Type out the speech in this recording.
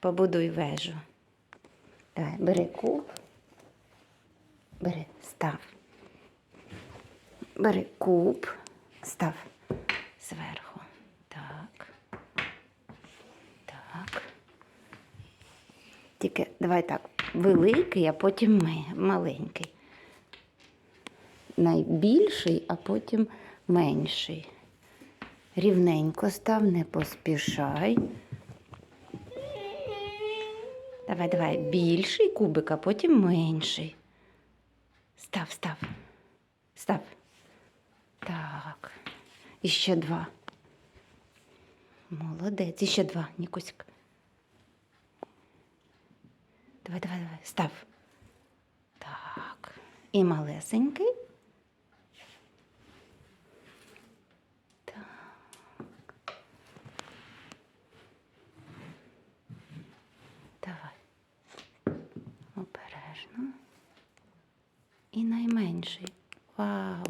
Побудуй вежу. Давай, бери куб. Бери, став. Бери куб, став зверху. Так. Так. Тільки давай так, великий, а потім ми, маленький. Найбільший, а потім менший. Рівненько став, не поспішай. Давай, давай, більший кубик, а потім менший. Став, став. Став. Так. І ще два. Молодець. І ще два, Нікусик. Давай, давай, давай. Став. Так. І малесенький. Так. Давай. Обережно. І найменший. Вау!